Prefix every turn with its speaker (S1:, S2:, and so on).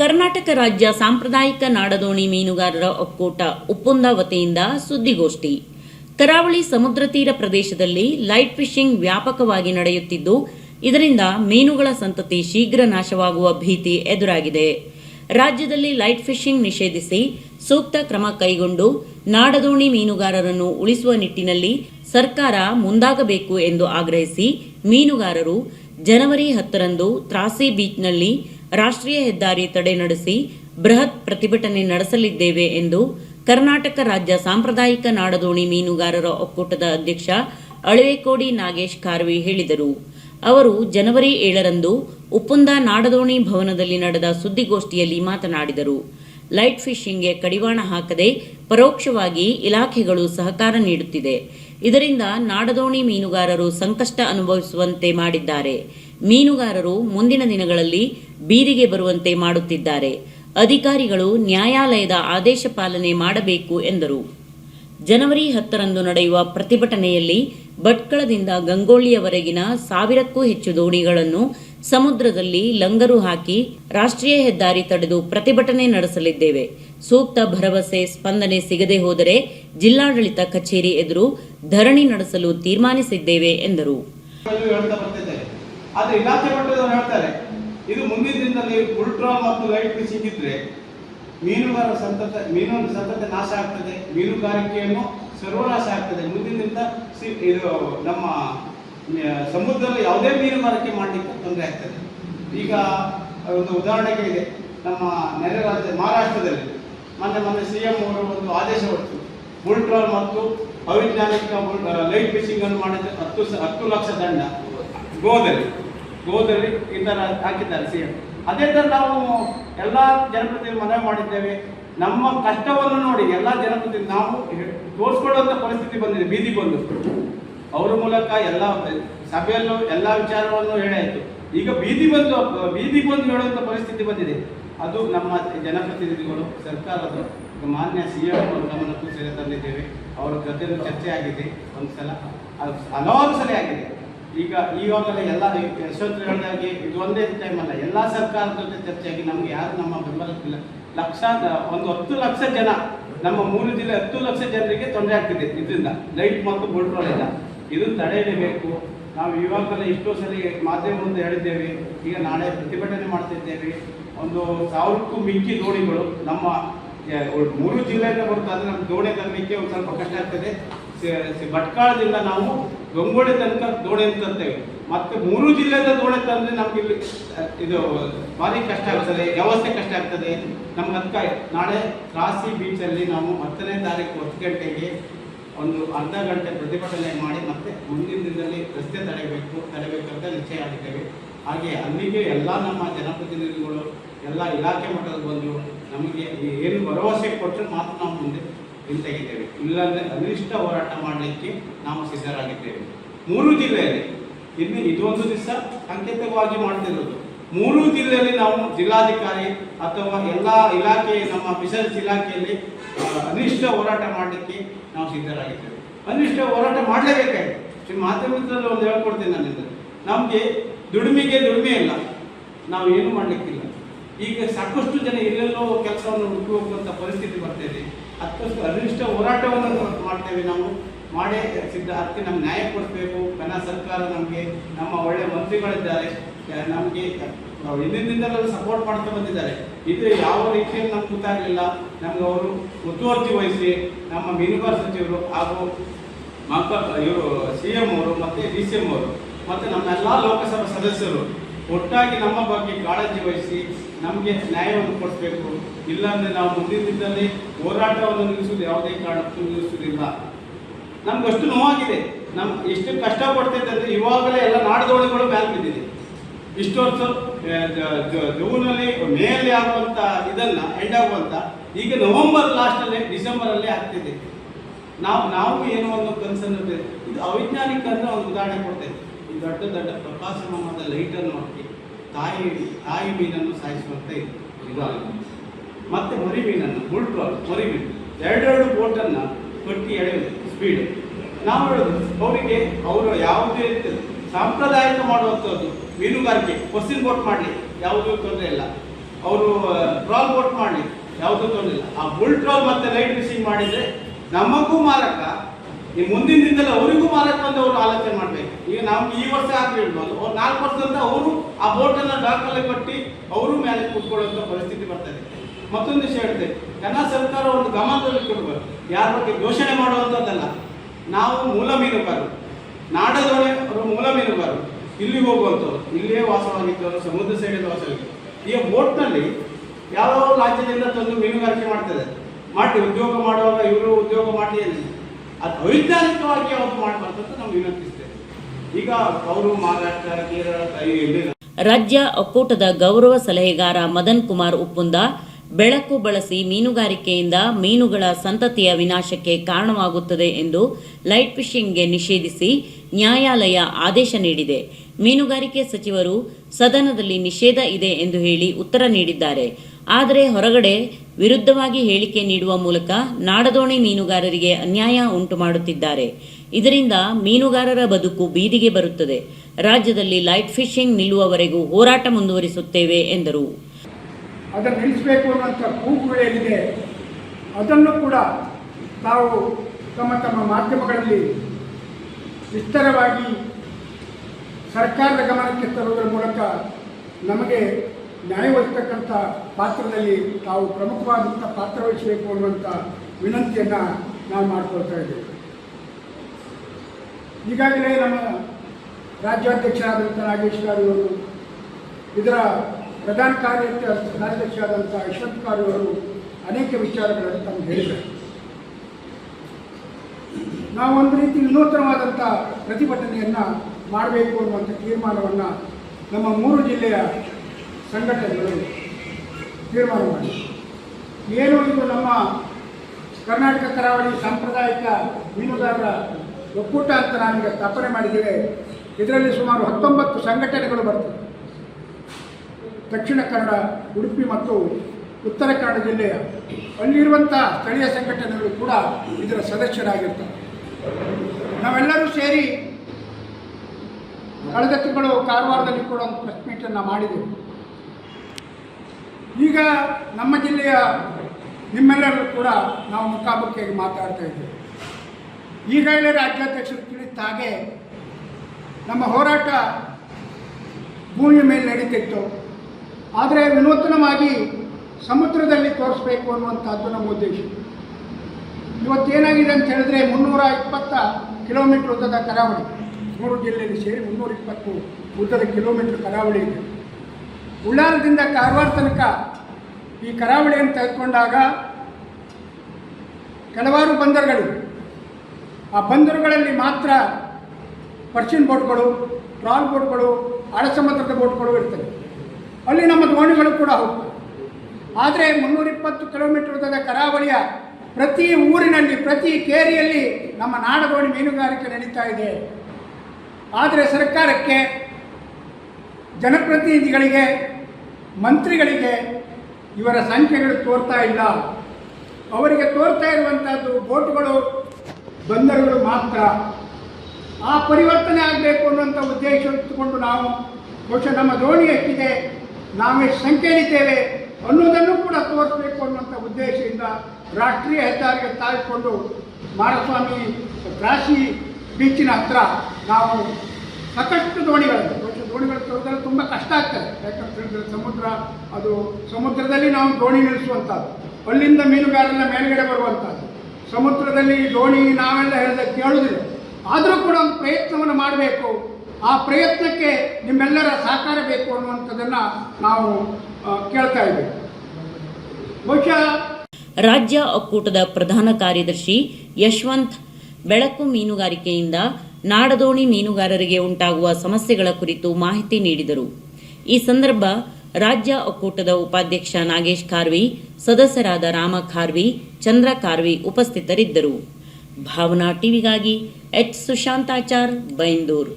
S1: ಕರ್ನಾಟಕ ರಾಜ್ಯ ಸಾಂಪ್ರದಾಯಿಕ ನಾಡದೋಣಿ ಮೀನುಗಾರರ ಒಕ್ಕೂಟ ಉಪ್ಪುಂದ ವತಿಯಿಂದ ಸುದ್ದಿಗೋಷ್ಠಿ. ಕರಾವಳಿ ಸಮುದ್ರ ತೀರ ಪ್ರದೇಶದಲ್ಲಿ ಲೈಟ್ ಫಿಶಿಂಗ್ ವ್ಯಾಪಕವಾಗಿ ನಡೆಯುತ್ತಿದ್ದು, ಇದರಿಂದ ಮೀನುಗಳ ಸಂತತಿ ಶೀಘ್ರ ನಾಶವಾಗುವ ಭೀತಿ ಎದುರಾಗಿದೆ. ರಾಜ್ಯದಲ್ಲಿ ಲೈಟ್ ಫಿಶಿಂಗ್ ನಿಷೇಧಿಸಿ ಸೂಕ್ತ ಕ್ರಮ ಕೈಗೊಂಡು ನಾಡದೋಣಿ ಮೀನುಗಾರರನ್ನು ಉಳಿಸುವ ನಿಟ್ಟಿನಲ್ಲಿ ಸರ್ಕಾರ ಮುಂದಾಗಬೇಕು ಎಂದು ಆಗ್ರಹಿಸಿ ಮೀನುಗಾರರು ಜನವರಿ ಹತ್ತರಂದು ತ್ರಾಸಿ ಬೀಚ್ನಲ್ಲಿ ರಾಷ್ಟ್ರೀಯ ಹೆದ್ದಾರಿ ತಡೆ ನಡೆಸಿ ಬೃಹತ್ ಪ್ರತಿಭಟನೆ ನಡೆಸಲಿದ್ದೇವೆ ಎಂದು ಕರ್ನಾಟಕ ರಾಜ್ಯ ಸಾಂಪ್ರದಾಯಿಕ ನಾಡದೋಣಿ ಮೀನುಗಾರರ ಒಕ್ಕೂಟದ ಅಧ್ಯಕ್ಷ ಅಳವೇಕೋಡಿ ನಾಗೇಶ್ ಖಾರ್ವಿ ಹೇಳಿದರು. ಅವರು ಜನವರಿ ಏಳರಂದು ಉಪ್ಪುಂದ ನಾಡದೋಣಿ ಭವನದಲ್ಲಿ ನಡೆದ ಸುದ್ದಿಗೋಷ್ಠಿಯಲ್ಲಿ ಮಾತನಾಡಿದರು. ಲೈಟ್ ಫಿಶಿಂಗ್ಗೆ ಕಡಿವಾಣ ಹಾಕದೆ ಪರೋಕ್ಷವಾಗಿ ಇಲಾಖೆಗಳು ಸಹಕಾರ ನೀಡುತ್ತಿದೆ. ಇದರಿಂದ ನಾಡದೋಣಿ ಮೀನುಗಾರರು ಸಂಕಷ್ಟ ಅನುಭವಿಸುವಂತೆ ಮಾಡಿದ್ದಾರೆ. ಮೀನುಗಾರರು ಮುಂದಿನ ದಿನಗಳಲ್ಲಿ ಬೀದಿಗೆ ಬರುವಂತೆ ಮಾಡುತ್ತಿದ್ದಾರೆ. ಅಧಿಕಾರಿಗಳು ನ್ಯಾಯಾಲಯದ ಆದೇಶ ಪಾಲನೆ ಮಾಡಬೇಕು ಎಂದರು. ಜನವರಿ ಹತ್ತರಂದು ನಡೆಯುವ ಪ್ರತಿಭಟನೆಯಲ್ಲಿ ಭಟ್ಕಳದಿಂದ ಗಂಗೋಳಿಯವರೆಗಿನ ಸಾವಿರಕ್ಕೂ ಹೆಚ್ಚು ದೋಣಿಗಳನ್ನು ಸಮುದ್ರದಲ್ಲಿ ಲಂಗರು ಹಾಕಿ ರಾಷ್ಟ್ರೀಯ ಹೆದ್ದಾರಿ ತಡೆದು ಪ್ರತಿಭಟನೆ ನಡೆಸಲಿದ್ದೇವೆ. ಸೂಕ್ತ ಭರವಸೆ, ಸ್ಪಂದನೆ ಸಿಗದೆ ಹೋದರೆ ಜಿಲ್ಲಾಡಳಿತ ಕಚೇರಿ ಎದುರು ಧರಣಿ ನಡೆಸಲು ತೀರ್ಮಾನಿಸಿದ್ದೇವೆ ಎಂದರು.
S2: ಆದ್ರೆ ಇಲಾಖೆ ಮಟ್ಟದವರು ಹೇಳ್ತಾರೆ, ಇದು ಮುಂದಿನ ದಿನದಲ್ಲಿ ಉಲ್ಟ್ರಾಲ್ ಮತ್ತು ಲೈಟ್ ಫಿಶಿಂಗ್ ಇದ್ರೆ ಮೀನುಗಾರ ಸಂತತ ಮೀನು ಸಂತತ ನಾಶ ಆಗ್ತದೆ, ಮೀನುಗಾರಿಕೆಯನ್ನು ಸರ್ವನಾಶ ಆಗ್ತದೆ. ಮುಂದಿನ ದಿನದ ಇದು ನಮ್ಮ ಸಮುದ್ರದಲ್ಲಿ ಯಾವುದೇ ಮೀನುಗಾರಿಕೆ ಮಾಡಲಿಕ್ಕೆ ತೊಂದರೆ ಆಗ್ತದೆ. ಈಗ ಒಂದು ಉದಾಹರಣೆಗೆ ಇದೆ, ನಮ್ಮ ನೆರೆ ರಾಜ್ಯ, ಮಹಾರಾಷ್ಟ್ರದಲ್ಲಿ ಮೊನ್ನೆ ಮೊನ್ನೆ ಸಿ ಎಂ ಅವರು ಒಂದು ಆದೇಶ ಹೊರತು ಬುಲ್ಟ್ರಾಲ್ ಮತ್ತು ಅವಿಜ್ಞಾನಿಕ ಲೈಟ್ ಫಿಶಿಂಗ್ ಅನ್ನು ಹತ್ತು ಹತ್ತು ಲಕ್ಷ ದಂಡ ಗೋದಲ್ಲಿ ಗೋದಲ್ಲಿ ಈ ಥರ ಹಾಕಿದ್ದಾರೆ ಸಿ ಎಂ ಅದೇ ತರ ನಾವು ಎಲ್ಲ ಜನಪ್ರತಿನಿಧಿ ಮನವಿ ಮಾಡಿದ್ದೇವೆ. ನಮ್ಮ ಕಷ್ಟವನ್ನು ನೋಡಿ ಎಲ್ಲ ಜನಪ್ರತಿನಿಧಿ ನಾವು ತೋರಿಸ್ಕೊಳ್ಳುವಂಥ ಪರಿಸ್ಥಿತಿ ಬಂದಿದೆ, ಬೀದಿ ಬಂದು. ಅವರ ಮೂಲಕ ಎಲ್ಲ ಸಭೆಯಲ್ಲೂ ಎಲ್ಲ ವಿಚಾರವನ್ನು ಹೇಳಾಯಿತು. ಈಗ ಬೀದಿ ಬಂದು ಬೀದಿ ಬಂದು ಹೇಳುವಂಥ ಪರಿಸ್ಥಿತಿ ಬಂದಿದೆ. ಅದು ನಮ್ಮ ಜನಪ್ರತಿನಿಧಿಗಳು, ಸರ್ಕಾರದ ಮಾನ್ಯ ಸಿ ಎಂ ನಮ್ಮನ್ನು ಗಮನಕ್ಕೂ ಸೇರಿ ತಂದಿದ್ದೇವೆ. ಅವರ ಜೊತೆ ಚರ್ಚೆ ಆಗಿದೆ. ಒಂದು ಸಲ ಹಲವಾರು ಸಲ ಆಗಿದೆ. ಈಗ ಈವಾಗಲೇ ಎಲ್ಲ ಯಶವಂತ ಇದು ಒಂದೇ ಟೈಮ್ ಅಲ್ಲ, ಎಲ್ಲ ಸರ್ಕಾರದ ಜೊತೆ ಚರ್ಚೆಯಾಗಿ ನಮ್ಗೆ ಯಾರು ನಮ್ಮ ಬೆಂಬಲಕ್ಕಿಲ್ಲ. ಲಕ್ಷ ಒಂದು ಹತ್ತು ಲಕ್ಷ ಜನ, ನಮ್ಮ ಮೂರು ಜಿಲ್ಲೆ ಹತ್ತು ಲಕ್ಷ ಜನರಿಗೆ ತೊಂದರೆ ಆಗ್ತಿದೆ ಇದರಿಂದ. ಲೈಟ್ ಮತ್ತು ಬೋಲ್ಟ್ರೋಲಿಂದ ಇದು ತಡೆಯಲೇಬೇಕು. ನಾವು ಇವಾಗಲೇ ಎಷ್ಟೋ ಸರಿ ಮಾಧ್ಯಮ ಮುಂದೆ ಹೇಳಿದ್ದೇವೆ. ಈಗ ನಾಳೆ ಪ್ರತಿಭಟನೆ ಮಾಡ್ತಿದ್ದೇವೆ. ಒಂದು ಸಾವಿರಕ್ಕೂ ಮಿಕ್ಕಿ ದೋಣಿಗಳು ನಮ್ಮ ಮೂರು ಜಿಲ್ಲೆಯಿಂದ ಬರುತ್ತೆ ಆದರೆ ನಮ್ಮ ದೋಣಿ ತರಲಿಕ್ಕೆ ಒಂದು ಸ್ವಲ್ಪ ಕಷ್ಟ ಆಗ್ತದೆ. ಭಟ್ಕಳದಿಂದ ನಾವು ಗಂಗೋಳಿ ತನಕ ದೋಣಿ ತರ್ತೇವೆ ಮತ್ತೆ ಮೂರು ಜಿಲ್ಲೆಯಿಂದ ದೋಣೆ ತಂದ್ರೆ ನಮ್ಗೆ ಇಲ್ಲಿ ಇದು ಭಾರಿ ಕಷ್ಟ ಆಗ್ತದೆ, ವ್ಯವಸ್ಥೆ ಕಷ್ಟ ಆಗ್ತದೆ. ನಮ್ಗೆ ಅದಕ್ಕೆ ನಾಳೆ ರಾಸಿ ಬೀಚಲ್ಲಿ ನಾವು ಹತ್ತನೇ ತಾರೀಕು ಹತ್ತು ಗಂಟೆಗೆ ಒಂದು ಅರ್ಧ ಗಂಟೆ ಪ್ರತಿಭಟನೆ ಮಾಡಿ ಮತ್ತೆ ಮುಂದಿನ ದಿನದಲ್ಲಿ ರಸ್ತೆ ತಡೆಯಬೇಕು ಅಂತ ನಿಶ್ಚಯ ಆಗಿದ್ದೇವೆ. ಹಾಗೆ ಅಲ್ಲಿಗೆ ಎಲ್ಲ ನಮ್ಮ ಜನಪ್ರತಿನಿಧಿಗಳು, ಎಲ್ಲ ಇಲಾಖೆ ಮಟ್ಟದ ಬಂದು ನಮಗೆ ಏನು ಭರವಸೆ ಕೊಟ್ಟರೆ ಮಾತ್ರ ನಾವು ಮುಂದೆ ಹಿಂತೆಗಿದ್ದೇವೆ ಇಲ್ಲಾಂದ್ರೆ ಅನಿಷ್ಟ ಹೋರಾಟ ಮಾಡಲಿಕ್ಕೆ ನಾವು ಸಿದ್ಧರಾಗಿದ್ದೇವೆ. ಮೂರು ಜಿಲ್ಲೆಯಲ್ಲಿ ಇನ್ನು ಇದೊಂದು ದಿವಸ ಸಂಕೇತವಾಗಿ ಮಾಡ್ತಿರೋದು. ಮೂರು ಜಿಲ್ಲೆಯಲ್ಲಿ ನಾವು ಜಿಲ್ಲಾಧಿಕಾರಿ ಅಥವಾ ಎಲ್ಲ ಇಲಾಖೆ, ನಮ್ಮ ಬಿಸಿನೆಸ್ ಇಲಾಖೆಯಲ್ಲಿ ಅನಿಷ್ಟ ಹೋರಾಟ ಮಾಡಲಿಕ್ಕೆ ನಾವು ಸಿದ್ಧರಾಗಿದ್ದೇವೆ. ಅನಿಷ್ಟ ಹೋರಾಟ ಮಾಡಲೇಬೇಕಾಗಿದೆ ನಿಮ್ಮ ಮಾಧ್ಯಮದಲ್ಲಿ ಒಂದು ಹೇಳ್ಕೊಡ್ತೀನಿ ನನ್ನಿಂದ ನಮಗೆ. ದುಡಿಮೆಗೆ ದುಡಿಮೆ ಇಲ್ಲ. ನಾವು ಏನು ಮಾಡಲಿಕ್ಕಿಲ್ಲ. ಈಗ ಸಾಕಷ್ಟು ಜನ ಎಲ್ಲೆಲ್ಲೋ ಕೆಲಸವನ್ನು ಹುಡುಕಿ ಹೋಗುವಂಥ ಪರಿಸ್ಥಿತಿ ಬರ್ತಿದೆ. ಅದಕ್ಕೋಸ್ಕರ ಅನಿಷ್ಟ ಹೋರಾಟವನ್ನು ನಾವು ಮಾಡ್ತೇವೆ ನಾವು. ಮಾಡೇ ಸಿದ್ಧ ಅದಕ್ಕೆ ನಮ್ಗೆ ನ್ಯಾಯ ಕೊಡಿಸ್ಬೇಕು ಕನ್ನ ಸರ್ಕಾರ ನಮಗೆ, ನಮ್ಮ ಒಳ್ಳೆ ಮಂತ್ರಿಗಳಿದ್ದಾರೆ. ನಮಗೆ ಹಿಂದಿನಿಂದಲೂ ಸಪೋರ್ಟ್ ಮಾಡ್ತಾ ಬಂದಿದ್ದಾರೆ. ಇದು ಯಾವ ರೀತಿಯಲ್ಲಿ ನಮ್ಗೆ ಗೊತ್ತಾಗಲಿಲ್ಲ ನಮ್ಗೆ ಅವರು ಮುತುವರ್ಜಿ ವಹಿಸಿ ನಮ್ಮ ಮೀನುಗಾರ ಸಚಿವರು ಹಾಗೂ ಮಕ್ಕ, ಇವರು ಸಿ ಎಂ ಅವರು ಮತ್ತು ಡಿ ಸಿ ಎಂ ಅವರು ಮತ್ತು ನಮ್ಮೆಲ್ಲ ಲೋಕಸಭಾ ಸದಸ್ಯರು ಒಟ್ಟಾಗಿ ನಮ್ಮ ಬಗ್ಗೆ ಕಾಳಜಿ ವಹಿಸಿ ನಮಗೆ ನ್ಯಾಯವನ್ನು ಕೊಡಬೇಕು ಇಲ್ಲಾಂದ್ರೆ ನಾವು ಮುಂದಿನ ದಿನದಲ್ಲಿ ಹೋರಾಟವನ್ನು ನಿಲ್ಲಿಸುವುದು ಯಾವುದೇ ಕಾರಣಕ್ಕೂ ನಿಲ್ಲಿಸುವುದಿಲ್ಲ. ನಮ್ಗಷ್ಟು ನೋವಾಗಿದೆ. ನಮ್ ಎಷ್ಟು ಕಷ್ಟ ಅಂದರೆ ಇವಾಗಲೇ ಎಲ್ಲ ನಾಡದೋಳಿಗಳು ಮ್ಯಾಲ್ ಬಿದ್ದಿದೆ. ಇಷ್ಟು ವರ್ಷ ಜೂನಲ್ಲಿ ಮೇಯಲ್ಲಿ ಆಗುವಂಥ ಇದನ್ನ ಎಂಡ್ ಆಗುವಂತ ಈಗ ನವೆಂಬರ್ ಲಾಸ್ಟಲ್ಲಿ ಡಿಸೆಂಬರಲ್ಲಿ ಆಗ್ತಿದೆ. ನಾವು ನಾವು ಏನೋ ಒಂದು ಕನಸನ್ನು ಇದು ಅವೈಜ್ಞಾನಿಕ ಅಂದರೆ ಒಂದು ಉದಾಹರಣೆ ಕೊಡ್ತೇವೆ ದೊಡ್ಡ ದೊಡ್ಡ ಪ್ರಕಾಶಮಾನವಾದ ಲೈಟನ್ನು ಹಾಕಿ ತಾಯಿ ತಾಯಿ ಮೀನನ್ನು ಸಾಯಿಸುವಂತೆ ಇದು ಇದಾಗಿದೆ ಮತ್ತೆ ಮರಿ ಮೀನನ್ನು, ಬುಲ್ಟ್ರಾಲ್, ಮರಿ ಮೀನು, ಎರಡೆರಡು ಬೋಟನ್ನು ಕಟ್ಟಿ ಎಳೆಯೋದು ಸ್ಪೀಡ್ ನಾವು ಹೇಳೋದು, ಅವರಿಗೆ ಅವರು ಯಾವುದೇ ರೀತಿ ಸಾಂಪ್ರದಾಯಿಕ ಮಾಡುವಂಥದ್ದು ಮೀನುಗಾರಿಕೆ ಕೊಸಿನ್ ಬೋಟ್ ಮಾಡಲಿ, ಯಾವುದೂ ತೊಂದರೆ ಇಲ್ಲ. ಅವರು ಟ್ರಾಲ್ ಬೋಟ್ ಮಾಡಲಿ, ಯಾವುದೂ ತೊಂದರೆ ಇಲ್ಲ. ಆ ಬುಲ್ ಟ್ರಾಲ್ ಮತ್ತೆ ಲೈಟ್ ಫಿಶಿಂಗ್ ಮಾಡಿದ್ರೆ ನಮಗೂ ಮಾರಕ, ಈ ಮುಂದಿನ ದಿನದಲ್ಲಿ ಅವರಿಗೂ ಮಾರಕ ಅಂತ ಅವರು ಆಲೋಚನೆ ಮಾಡ್ಬೇಕು ಈಗ ನಮ್ಗೆ ಈ ವರ್ಷ ಹೇಳ್ಬೋದು. ಅವ್ರು ನಾಲ್ಕು ವರ್ಷದಿಂದ ಅವರು ಆ ಬೋಟ್ ಅನ್ನ ಡಾಕಲ್ಲಿ ಕಟ್ಟಿ ಅವರು ಮೇಲೆ ಕೂತ್ಕೊಳ್ಳುವಂತ ಪರಿಸ್ಥಿತಿ ಬರ್ತದೆ ಮತ್ತೊಂದು ವಿಷಯ ಹೇಳ್ತೇವೆ ಕನ್ನಡ ಸರ್ಕಾರ ಒಂದು ಗಮನದಲ್ಲಿ ಕೊಡಬೇಕು ಯಾರ ಬಗ್ಗೆ ಘೋಷಣೆ ಮಾಡುವಂಥದ್ದಲ್ಲ ನಾವು ಮೂಲ ಮೀನುಗಾರರು. ನಾಡದೊಳೆ ಅವರು ಮೂಲ ಮೀನುಗಾರರು. ಇಲ್ಲಿ ಹೋಗುವಂಥವ್ರು. ಇಲ್ಲಿಯೇ ವಾಸವಾಗಿದ್ದವರು, ಸಮುದ್ರ ಸೈಡಲ್ಲಿ ಈ ಈಗ ಬೋಟ್ನಲ್ಲಿ ಯಾವ ರಾಜ್ಯದಿಂದ ತಂದು ಮೀನುಗಾರಿಕೆ ಮಾಡ್ತಾರೆ ಮಾಡಿ ಉದ್ಯೋಗ ಮಾಡುವಾಗ ಇವರು ಉದ್ಯೋಗ ಮಾಡಿ ಏನಿಲ್ಲ. ಅದು ವೈಜ್ಞಾನಿಕವಾಗಿ ಅವರು ಮಾಡಬಾರ್ದು ಅಂತ ನಾವು ವಿನಂತಿಸ್ತೇವೆ ಈಗ ಅವರು ಮಹಾರಾಷ್ಟ್ರ ಕೇರಳ ಇಲ್ಲಿ
S1: ರಾಜ್ಯ ಒಕ್ಕೂಟದ ಗೌರವ ಸಲಹೆಗಾರ ಮದನ್ ಕುಮಾರ್ ಉಪ್ಪುಂದ ಬೆಳಕು ಬಳಸಿ ಮೀನುಗಾರಿಕೆಯಿಂದ ಮೀನುಗಳ ಸಂತತಿಯ ವಿನಾಶಕ್ಕೆ ಕಾರಣವಾಗುತ್ತದೆ ಎಂದು ಲೈಟ್ ಫಿಶಿಂಗ್ಗೆ ನಿಷೇಧಿಸಿ ನ್ಯಾಯಾಲಯ ಆದೇಶ ನೀಡಿದೆ. ಮೀನುಗಾರಿಕೆ ಸಚಿವರು ಸದನದಲ್ಲಿ ನಿಷೇಧ ಇದೆ ಎಂದು ಹೇಳಿ ಉತ್ತರ ನೀಡಿದ್ದಾರೆ. ಆದರೆ ಹೊರಗಡೆ ವಿರುದ್ಧವಾಗಿ ಹೇಳಿಕೆ ನೀಡುವ ಮೂಲಕ ನಾಡದೋಣಿ ಮೀನುಗಾರರಿಗೆ ಅನ್ಯಾಯ ಉಂಟು ಮಾಡುತ್ತಿದ್ದಾರೆ ಇದರಿಂದ ಮೀನುಗಾರರ ಬದುಕು ಬೀದಿಗೆ ಬರುತ್ತದೆ. ರಾಜ್ಯದಲ್ಲಿ ಲೈಟ್ ಫಿಶಿಂಗ್ ನಿಲ್ಲುವವರೆಗೂ ಹೋರಾಟ ಮುಂದುವರಿಸುತ್ತೇವೆ, ಎಂದರು.
S3: ಅದನ್ನು ನಿಲ್ಲಿಸಬೇಕು ಅನ್ನುವಂಥ ಕೂಗುಗಳೇನಿದೆ ಅದನ್ನು ಕೂಡ ತಾವು ತಮ್ಮ ತಮ್ಮ ಮಾಧ್ಯಮಗಳಲ್ಲಿ ವಿಸ್ತಾರವಾಗಿ ಸರ್ಕಾರದ ಗಮನಕ್ಕೆ ತರುವುದರ ಮೂಲಕ ನಮಗೆ ನ್ಯಾಯ ಒದಗಿಸ್ತಕ್ಕಂಥ ಪಾತ್ರದಲ್ಲಿ ತಾವು ಪ್ರಮುಖವಾದಂಥ ಪಾತ್ರ ವಹಿಸಬೇಕು ಅನ್ನುವಂಥ ವಿನಂತಿಯನ್ನು ನಾವು ಮಾಡಿಕೊಳ್ತಾ ಇದ್ದೇವೆ ಈಗಾಗಲೇ ನಮ್ಮ ರಾಜ್ಯಾಧ್ಯಕ್ಷರಾದಂಥ ನಾಗೇಶ್ ಅವರು, ಇದರ ಪ್ರಧಾನ ಕಾರ್ಯದರ್ಶಿ ಕಾರ್ಯದರ್ಶಿಯಾದಂಥ ಯಶವಂತ್ ಅವರು ಅನೇಕ ವಿಚಾರಗಳನ್ನು ತಮಗೆ ಹೇಳಿದರು ನಾವು ಒಂದು ರೀತಿ ವಿನೂತನವಾದಂಥ ಪ್ರತಿಭಟನೆಯನ್ನು ಮಾಡಬೇಕು ಅನ್ನುವಂಥ ತೀರ್ಮಾನವನ್ನು ನಮ್ಮ ಮೂರು ಜಿಲ್ಲೆಯ ಸಂಘಟನೆಗಳು ತೀರ್ಮಾನ ಮಾಡಿ ಏನು ಇದು ನಮ್ಮ ಕರ್ನಾಟಕ ಕರಾವಳಿ ಸಾಂಪ್ರದಾಯಿಕ ಮೀನುಗಾರರ ಒಕ್ಕೂಟ ಅಂತ ನಾವೀಗ ಸ್ಥಾಪನೆ ಮಾಡಿದ್ದೇವೆ ಇದರಲ್ಲಿ ಸುಮಾರು ಹತ್ತೊಂಬತ್ತು ಸಂಘಟನೆಗಳು ಬರ್ತವೆ. ದಕ್ಷಿಣ ಕನ್ನಡ, ಉಡುಪಿ ಮತ್ತು ಉತ್ತರ ಕನ್ನಡ ಜಿಲ್ಲೆಯ ಅಲ್ಲಿರುವಂಥ ಸ್ಥಳೀಯ ಸಂಘಟನೆಗಳು ಕೂಡ ಇದರ ಸದಸ್ಯರಾಗಿರ್ತವೆ ನಾವೆಲ್ಲರೂ ಸೇರಿ ಕಳೆದ ತಿಂಗಳು ಕಾರವಾರದಲ್ಲಿ ಕೂಡ ಒಂದು ಪ್ರೆಸ್ ಮೀಟನ್ನು ಮಾಡಿದೆವು. ಈಗ ನಮ್ಮ ಜಿಲ್ಲೆಯ ನಿಮ್ಮೆಲ್ಲರೂ ಕೂಡ ನಾವು ಮುಖಾಮುಖಿಯಾಗಿ ಮಾತಾಡ್ತಾ ಇದ್ದೇವೆ. ಈಗಾಗಲೇ ರಾಜ್ಯಾಧ್ಯಕ್ಷರು ತಿಳಿದ ಹಾಗೆ ನಮ್ಮ ಹೋರಾಟ ಭೂಮಿಯ ಮೇಲೆ ನಡೀತಿತ್ತು. ಆದರೆ ವಿನೂತನವಾಗಿ ಸಮುದ್ರದಲ್ಲಿ ತೋರಿಸ್ಬೇಕು ಅನ್ನುವಂಥದ್ದು ನಮ್ಮ ಉದ್ದೇಶ. ಇವತ್ತೇನಾಗಿದೆ ಅಂತ ಹೇಳಿದ್ರೆ ಮುನ್ನೂರ ಇಪ್ಪತ್ತ ಕಿಲೋಮೀಟ್ರ್ ಉದ್ದದ ಕರಾವಳಿ. ಮೂರು ಜಿಲ್ಲೆಯಲ್ಲಿ ಸೇರಿ ಮುನ್ನೂರ ಇಪ್ಪತ್ತು ಉದ್ದದ ಕಿಲೋಮೀಟ್ರ್ ಕರಾವಳಿ ಇದೆ. ಉಳ್ಳಾಲದಿಂದ ಕಾರವಾರ ತನಕ ಈ ಕರಾವಳಿಯನ್ನು ತೆಗೆದುಕೊಂಡಾಗ ಕೆಲವಾರು ಬಂದರುಗಳು ಆ ಬಂದರುಗಳಲ್ಲಿ ಮಾತ್ರ ಪರ್ಷಿಯನ್ ಬೋಟ್ಗಳು, ಟ್ರಾಲ್ ಬೋಟ್ಗಳು ಅಡಸಮುದ್ರದ ಸಮುದ್ರದ ಬೋಟ್ಗಳು ಇರ್ತವೆ. ಅಲ್ಲಿ ನಮ್ಮ ದೋಣಿಗಳು ಕೂಡ ಹೋಗ್ತವೆ. ಆದರೆ ಮುನ್ನೂರಿಪ್ಪತ್ತು ಕಿಲೋಮೀಟರ್ ಉದ್ದದ ಕರಾವಳಿಯ ಪ್ರತಿ ಊರಿನಲ್ಲಿ, ಪ್ರತಿ ಕೇರಿಯಲ್ಲಿ ನಮ್ಮ ನಾಡದೋಣಿ ಮೀನುಗಾರಿಕೆ ನಡೀತಾ ಇದೆ. ಆದರೆ ಸರ್ಕಾರಕ್ಕೆ, ಜನಪ್ರತಿನಿಧಿಗಳಿಗೆ, ಮಂತ್ರಿಗಳಿಗೆ ಇವರ ಸಂಖ್ಯೆಗಳು ತೋರ್ತಾ ಇಲ್ಲ. ಅವರಿಗೆ ತೋರ್ತಾ ಇರುವಂಥದ್ದು ಬೋಟ್ಗಳು ಬಂದರುಗಳು ಮಾತ್ರ ಆ ಪರಿವರ್ತನೆ ಆಗಬೇಕು ಅನ್ನುವಂಥ ಉದ್ದೇಶ ಇಟ್ಟುಕೊಂಡು ನಾವು ಬಹುಶಃ ನಮ್ಮ ದೋಣಿ ಎಷ್ಟಿದೆ ನಾವೆಷ್ಟು ಸಂಖ್ಯೆಯಲ್ಲಿದ್ದೇವೆ ಅನ್ನೋದನ್ನು ಕೂಡ ತೋರಿಸಬೇಕು ಅನ್ನುವಂಥ ಉದ್ದೇಶದಿಂದ ರಾಷ್ಟ್ರೀಯ ಹೆದ್ದಾರಿಗೆ ತಾಯ್ಕೊಂಡು ಮಾರಸ್ವಾಮಿ ರಾಶಿ ಬೀಚಿನ ಹತ್ರ ನಾವು ಸಾಕಷ್ಟು ದೋಣಿಗಳನ್ನು, ಬಹುಶಃ ದೋಣಿಗಳು ತರೋದ್ರಲ್ಲಿ ತುಂಬ ಕಷ್ಟ ಆಗ್ತದೆ. ಯಾಕಂತ ಸಮುದ್ರ, ಅದು ಸಮುದ್ರದಲ್ಲಿ ನಾವು ದೋಣಿ ನಿಲ್ಲಿಸುವಂಥದ್ದು ಅಲ್ಲಿಂದ ಮೀನುಗಾರನ ಮೇಲುಗಡೆ ಬರುವಂಥದ್ದು ಸಮುದ್ರದಲ್ಲಿ ದೋಣಿ ನಾವೆಲ್ಲ ಹೇಳಿದ ಕೇಳುವುದಿಲ್ಲ ಆದರೂ ಕೂಡ ಒಂದು ಪ್ರಯತ್ನವನ್ನು ಮಾಡಬೇಕು. ಆ ಪ್ರಯತ್ನಕ್ಕೆ ನಿಮ್ಮೆಲ್ಲರ ಸಹಕಾರ ಬೇಕು ಅನ್ನುವಂಥದ್ದನ್ನು ನಾವು ಕೇಳ್ತಾ ಇದ್ದೇವೆ. ಬಹುಶಃ
S1: ರಾಜ್ಯ ಒಕ್ಕೂಟದ ಪ್ರಧಾನ ಕಾರ್ಯದರ್ಶಿ ಯಶವಂತ್, ಬೆಳಕು ಮೀನುಗಾರಿಕೆಯಿಂದ ನಾಡದೋಣಿ ಮೀನುಗಾರರಿಗೆ ಉಂಟಾಗುವ ಸಮಸ್ಯೆಗಳ ಕುರಿತು ಮಾಹಿತಿ ನೀಡಿದರು. ಈ ಸಂದರ್ಭ ರಾಜ್ಯ ಒಕ್ಕೂಟದ ಉಪಾಧ್ಯಕ್ಷ ನಾಗೇಶ್ ಖಾರ್ವಿ, ಸದಸ್ಯರಾದ ರಾಮ ಖಾರ್ವಿ, ಚಂದ್ರ ಖಾರ್ವಿ ಉಪಸ್ಥಿತರಿದ್ದರು. ಭಾವನಾ ಟಿವಿಗಾಗಿ ಎಚ್. ಸುಶಾಂತಾಚಾರ್, ಬೈಂದೂರ್.